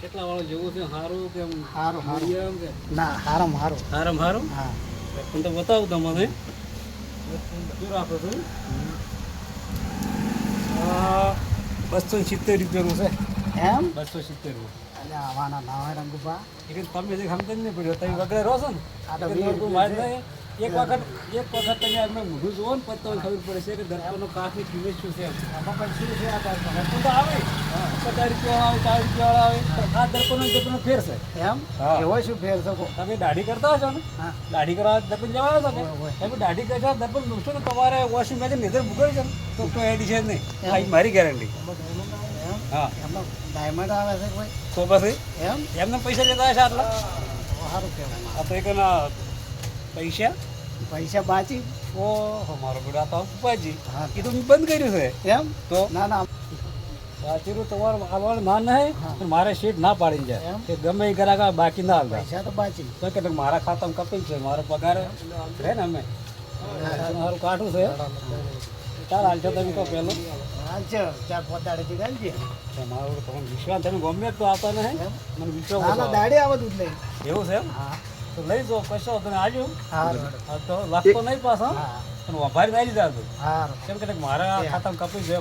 કેટલા વાળો જેવું છે સારું કેમ હારું સારું કે ના હારામ હારું સારામાં હારું હા દર્પણ તો બતાવું તમને શું રાખો છો બસો સિત્તેર રૂપિયાનું છે એમ બસો સિત્તેર એટલે આવાના ના હોય રંગુપા એટલે તમે જે સમજ નહીં પડ્યો તમે વગડે રહો છો ને? આ તો. એક વખત એક વખત તમે એમને મોઢું જુઓ ને પછી તમને ખબર પડે છે કે કિંમત શું છે. આમાં પણ શું છે આ તો આવે. પચાસ રૂપિયા આવે ચાલીસ રૂપિયા આવે આ દર્પણનો દર્પણનો ફેર છે. એમ. એવો શું ફેર શકો તમે દાઢી કરતા હશો ને? દાઢી કરવા દર્પણ જવા છો તમે? દાઢી કરતા દર્પણ મૂકશો ને તમારે વોશિંગ મશીન નજર ભૂગળી છે તો કોઈ એડી છે નહીં. મારી ગેરંટી હા. એમનો ડાયમંડ આવે છે કોઈ તો પછી? એમ? એમને પૈસા લેતા હશે આટલા? સારું કહેવાય આ તો એક પૈસા? પૈસા બાચી? ઓહો મારો બેટા તો ઉપાજી. હા. કીધું મેં બંધ કર્યું છે. એમ? તો? ના ના. વાંચેલું તમારું હાલવાનું માન નહીં મારે સીટ ના પાડી જાય? કે ગમે એ ગરાક બાકી ના પૈસા તો બાચી. તો કે મારા ખાતામાં કપી છે મારો પગાર રહે ને અમે. મારું કાઠું છે. ચાલ હાલ છો તમે કહો પહેલો. હાલ છે ચાર પાંચ દાડેથી ગાલજે મારો તમને વિશ્વાસ તમે ગમે તો આવતા ને? મને વિશ્વાસ હાલો. દાડે આવે. દૂધ લઈ એવું છે એમ? હા. તો લઈ જાઓ કશો તમે આવજો હા તો લાગતો નહીં પાછા. હા. પણ વભારી આવી હતું હારું. કેમ કે મારા ખાતામાં કપી છે